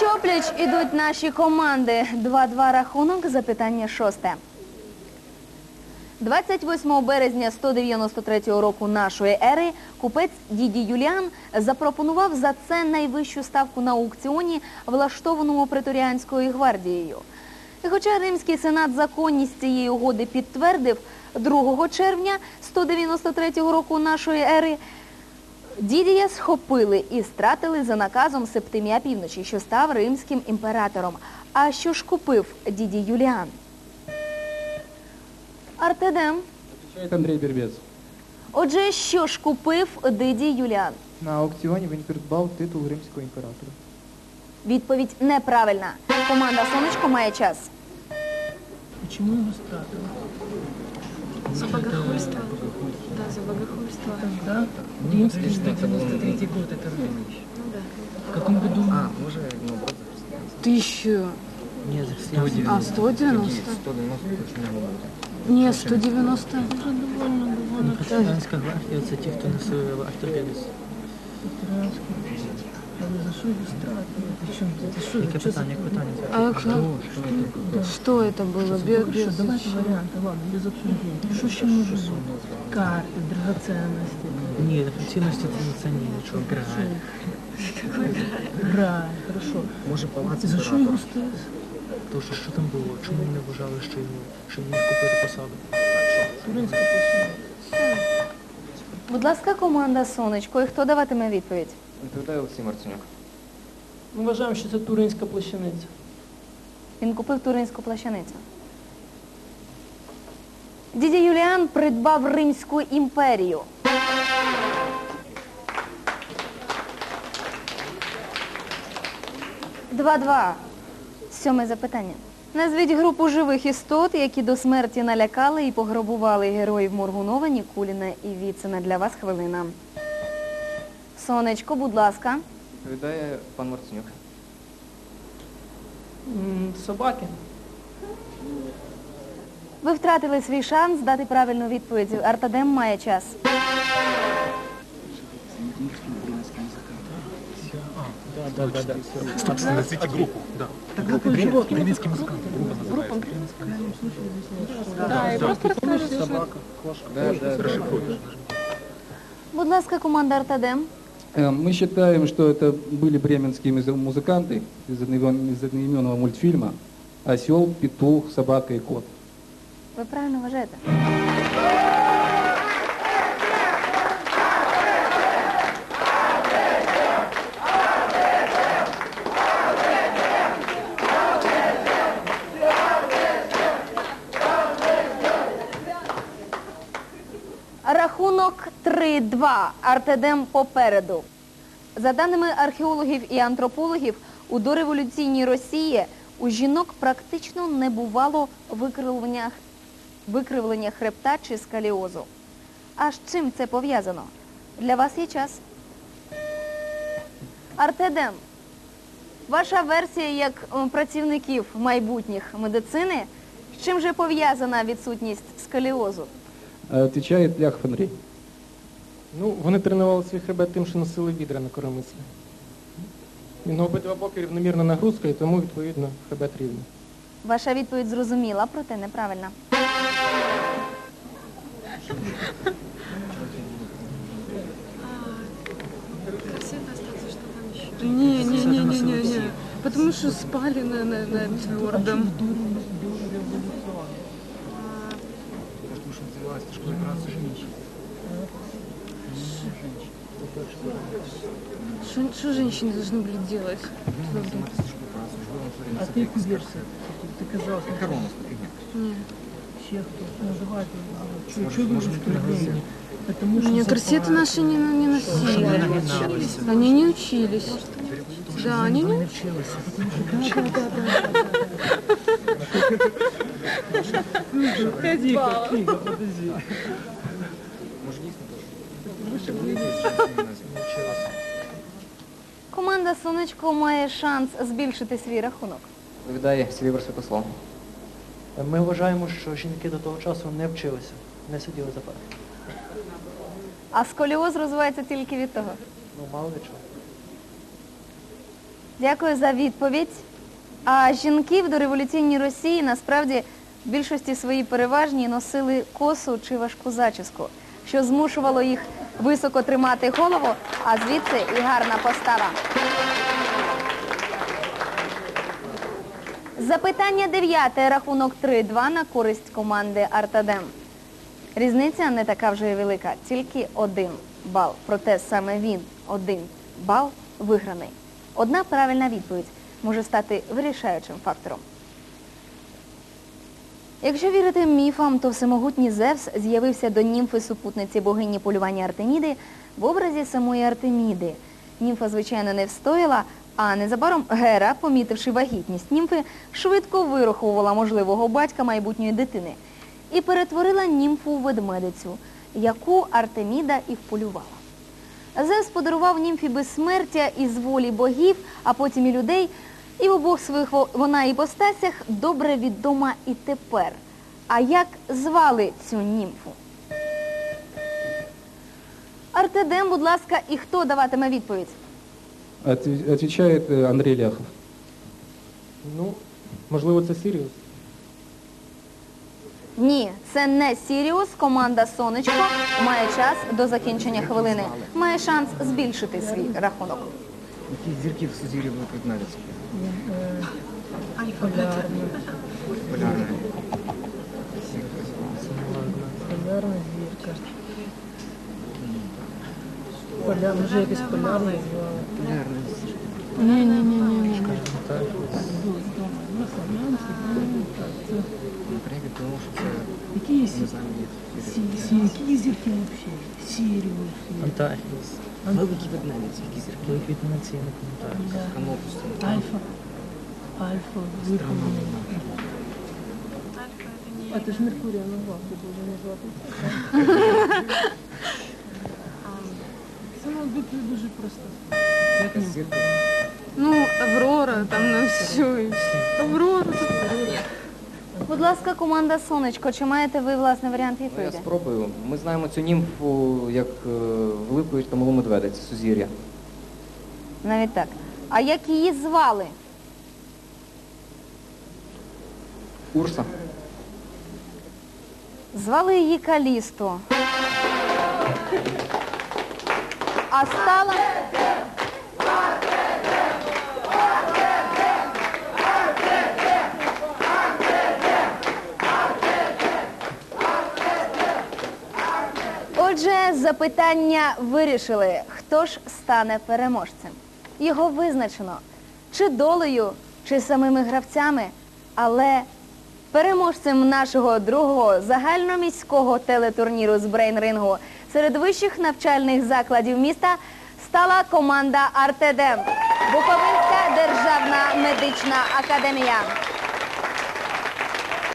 Пліч-опліч ідуть наші команди. 2-2 рахунок, запитання шосте. 28 березня 193 року нашої ери купець Діді Юліан запропонував за це найвищу ставку на аукціоні, влаштованому преторіанською гвардією. І хоча Римський сенат законність цієї угоди підтвердив 2 червня 193 року нашої ери, Дідія схопили і стратили за наказом Септимія Півночі, що став римським імператором. А що ж купив діді Юліан? Артедем. Отвечает Андрей Бербец. Отже, що ж купив диді Юліан? На аукціоні він придбав титул римського імператора. Відповідь неправильна. Команда Сонечко має час. Почему его стратили? За богохульство. Да, за богохульство. Тогда римский 193 год это было. Ну да. В каком году? А, може, ну. Тысячу. Нет, за христианство. А, 190? 190 точно не буде. Нет, 190. Уже довольно было. Ну, гвардия, это те, кто носил ортопедис. Але за що що? Яке питання, яке питання? А Да. что это было? Без, Хорошо, без- давайте варіанти, ладно, без обсуждения. Що ще може бути? Карти, драгоценності. Ні, цінності це, це ні, нічого. Грає. Грай, хорошо. Може, палац За що його стратили? Тому що що там було? Чому вони вважали, що йому, що йому купити посаду? Туринська посада. Будь ласка, команда Сонечко. І хто даватиме відповідь? Відповідає Олексій Марценюк. Ми вважаємо, що це Туринська плащаниця. Він купив туринську плащаницю. Дідя Юліан придбав Римську імперію. Два-два. Сьоме запитання. Назвіть групу живих істот, які до смерті налякали і пограбували героїв Моргунова, Нікуліна і Віцина. Для вас хвилина. Сонечко, будь ласка. Відповідає пан Марценюк. Собаки. Ви втратили свій шанс дати правильну відповідь. Артадем має час. Да. Да, и просто да, да. Будь ласка, команда Артадем. Э, Мы считаем, что это были бременские муз- музыканты из одноимен- из одноименного мультфильма «Осел, петух, собака и кот». Ви правильно вважаєте? Рахунок 3-2. Артедем попереду. За даними археологів і антропологів, у дореволюційній Росії у жінок практично не бувало викривлення, викривлення хребта чи скаліозу. А з чим це пов'язано? Для вас є час. Артедем, ваша версія як працівників майбутніх медицини, з чим же пов'язана відсутність скаліозу? Э, Отвечает Ляхов Андрей. Ну, вони тренували свій хребет тим, що носили відра на коромислі. І на обидва боки рівномірна нагрузка, і тому, відповідно, хребет рівний. Ваша відповідь зрозуміла, проте неправильна. Не, не, не, не, не, не. Потому что спали на, на, на твердом. Тому що називалася школа праці жінки. Что, что женщины должны были делать? Займатися школою праці, жили на А ти яку версію? Ти казав, що Корона фігня. ще хто називати. Чого чого ви розповідаєте? Потому що Нет, корсеты наши не, не носили. Они не учились. Да, они не вчилися. Тому що Тихо, тихо, подожди. Може, дійсно. Команда Сонечко має шанс збільшити свій рахунок. Відповідає Сілівер Святослав. Ми вважаємо, що жінки до того часу не вчилися, не сиділи за пари. А сколіоз розвивається тільки від того. Ну, мало від чого. Дякую за відповідь. А жінки в дореволюційній Росії насправді більшості своїй переважній носили косу чи важку зачіску, що змушувало їх високо тримати голову, а звідси і гарна постава. Запитання дев'яте, рахунок 3-2 на користь команди Артадем. Різниця не така вже й велика, тільки один бал. Проте саме він, один бал, виграний. Одна правильна відповідь може стати вирішаючим фактором. Якщо вірити міфам, то всемогутній Зевс з'явився до німфи супутниці богині полювання Артеміди в образі самої Артеміди. Німфа, звичайно, не встояла, а незабаром Гера, помітивши вагітність німфи, швидко вираховувала можливого батька майбутньої дитини і перетворила німфу у ведмедицю, яку Артеміда і вполювала. Зевс подарував німфі безсмертя із волі богів, а потім і людей, і в обох своїх во- вона іпостасях добре відома і тепер. А як звали цю німфу? Артедем, будь ласка, і хто даватиме відповідь? Отве- Отвечает э, Ляхов. Ну, можливо, це Сіріус. Ні, це не Сіріус. Команда Сонечко має час до закінчення хвилини. Має шанс збільшити свій рахунок. Які зірки в Сузір'ї будуть віднавитися? Полярный. Полярне. Полярная зірка. Полярна, вже якась полярна звала. Полярне. Ні-ні-ні. Наприклад, тому що це Які є не зірки? знаю, ні. Сі- сі- Які є зірки взагалі? Сіріус. Антахіс. Великі ведмедиці, які зірки. Великий вітниці, я не пам'ятаю. Канопус. Альфа. Альфа. Виповнена. Альфа это не... А ти ж Меркурія назвав, ти дуже назвати. Це мав бути дуже просто. Як ні? Зірка. Ну, Аврора, там на все. Аврора. Будь ласка, команда Сонечко, чи маєте ви власне варіант Ну, я відповіді? спробую. Ми знаємо цю німфу як е, велику та малу медведицю Сузір'я. Навіть так. А як її звали? Урса. Звали її Калісто. А стала. Отже, запитання вирішили, хто ж стане переможцем. Його визначено чи долею, чи самими гравцями, але Переможцем нашого другого загальноміського телетурніру з брейн-рингу серед вищих навчальних закладів міста стала команда Артедем Буковинська державна медична академія.